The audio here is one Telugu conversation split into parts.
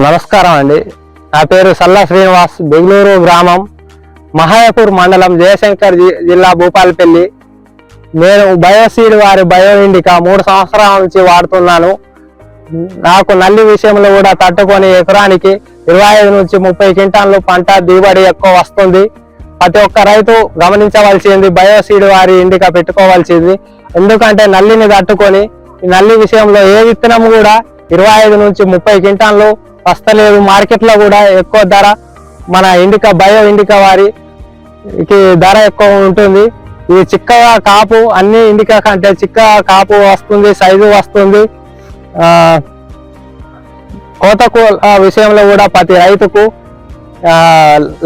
నమస్కారం అండి. నా పేరు సల్లా శ్రీనివాస్ బెంగళూరు గ్రామం మహాయపూర్ మండలం జయశంకర్ జి- జిల్లా భూపాలపల్లి. నేను బయోసీడ్ వారి బయో ఇండికా మూడు సంవత్సరాల నుంచి వాడుతున్నాను. నాకు నల్లి విషయంలో కూడా తట్టుకొని ఎకరానికి ఇరవై ఐదు నుంచి ముప్పై క్వింటాన్లు పంట దిగుబడి ఎక్కువ వస్తుంది. ప్రతి ఒక్క రైతు గమనించవలసింది బయోసీడ్ వారి ఇండికా పెట్టుకోవాల్సింది. ఎందుకంటే నల్లిని తట్టుకొని నల్లి విషయంలో ఏ విత్తనం కూడా ఇరవై ఐదు నుంచి ముప్పై క్వింటాన్లు వస్తలేదు. మార్కెట్లో కూడా ఎక్కువ ధర మన ఇండికా బయో ఇండికా వారికి ధర ఎక్కువ ఉంటుంది. ఇది చిక్కగా కాపు అన్ని ఇండికా కంటే చిక్కగా కాపు వస్తుంది సైజు వస్తుంది. కోతకు విషయంలో కూడా ప్రతి రైతుకు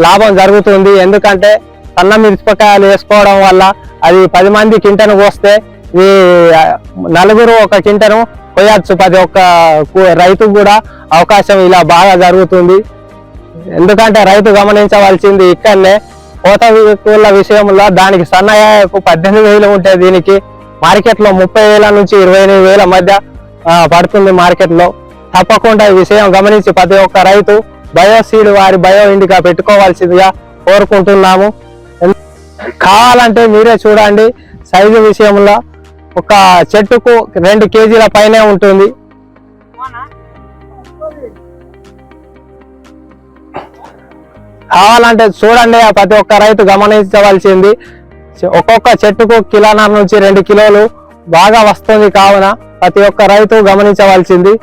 లాభం జరుగుతుంది. ఎందుకంటే సన్న మిరపకాయలు వేసుకోవడం వల్ల అది పది మంది కింటను పోస్తే ఈ నలుగురు ఒక కింటను కొయ్యచ్చు ప్రతి ఒక్క రైతు రైతుకు కూడా అవకాశం ఇలా బాగా జరుగుతుంది. ఎందుకంటే రైతు గమనించవలసింది ఇక్కడనే కోత కూల విషయంలో దానికి సన్నయ్యకు పద్దెనిమిది వేలు ఉంటే దీనికి మార్కెట్లో ముప్పై వేల నుంచి ఇరవై ఎనిమిది వేల మధ్య పడుతుంది మార్కెట్లో. తప్పకుండా ఈ విషయం గమనించి ప్రతి ఒక్క రైతు బయో సీడ్ వారి బయో ఇండిగా పెట్టుకోవాల్సిందిగా కోరుకుంటున్నాము. కావాలంటే మీరే చూడండి. సైజు విషయంలో ఒక చెట్టుకు రెండు కేజీల పైనే ఉంటుంది. కావాలంటే చూడండి ప్రతి ఒక్క రైతు గమనించవలసింది ఒక్కొక్క చెట్టుకు కిలోన్నర నుంచి రెండు కిలోలు బాగా వస్తుంది కావున ప్రతి ఒక్క రైతు గమనించవలసింది.